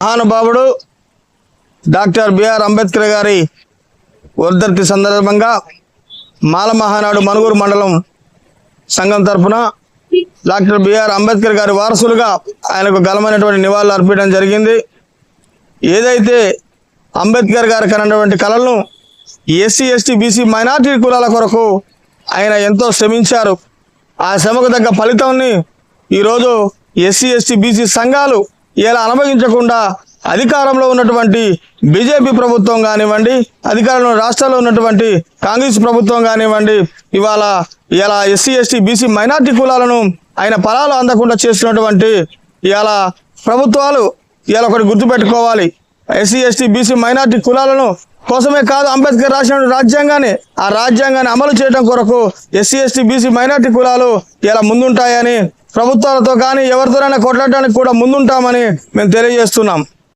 మహానుభావుడు doctor BR Ambedkar గారి వర్ధంతి సందర్భంగా మాల మహానాడు మనుగూరు మండలం సంఘం తరఫున డాక్టర్ బిఆర్ అంబేద్కర్ గారి వారసులుగా ఆయనకు ఘనమైనటువంటి నివాళులు అర్పించడం జరిగింది. ఏదైతే అంబేద్కర్ గారికి కన్నటువంటి కళలను ఎస్సీ ఎస్టీ బీసీ మైనార్టీ కులాల కొరకు ఆయన ఎంతో శ్రమించారు. ఆ శ్రమకు తగ్గ ఫలితాన్ని ఈరోజు ఎస్సీ ఎస్టీ బీసీ సంఘాలు ఇలా అనుభవించకుండా అధికారంలో ఉన్నటువంటి బీజేపీ ప్రభుత్వం కానివ్వండి అధికారంలో రాష్ట్రాల్లో ఉన్నటువంటి కాంగ్రెస్ ప్రభుత్వం కానివ్వండి ఇవాళ ఇలా ఎస్సీ ఎస్టీ బీసీ మైనార్టీ కులాలను ఆయన ఫలాలు అందకుండా చేసినటువంటి ఇవాళ ప్రభుత్వాలు ఇవాళ ఒకటి గుర్తుపెట్టుకోవాలి. ఎస్సీ ఎస్టీ బీసీ మైనార్టీ కులాలను కోసమే కాదు అంబేద్కర్ రాసిన రాజ్యాంగాన్ని ఆ రాజ్యాంగాన్ని అమలు చేయడం కొరకు ఎస్సీ ఎస్టీ బీసీ మైనార్టీ కులాలు ఇలా ముందుంటాయని ప్రభుత్వాలతో కానీ ఎవరితోనైనా కొట్లాడడానికి కూడా ముందుంటామని మేము తెలియజేస్తున్నాం.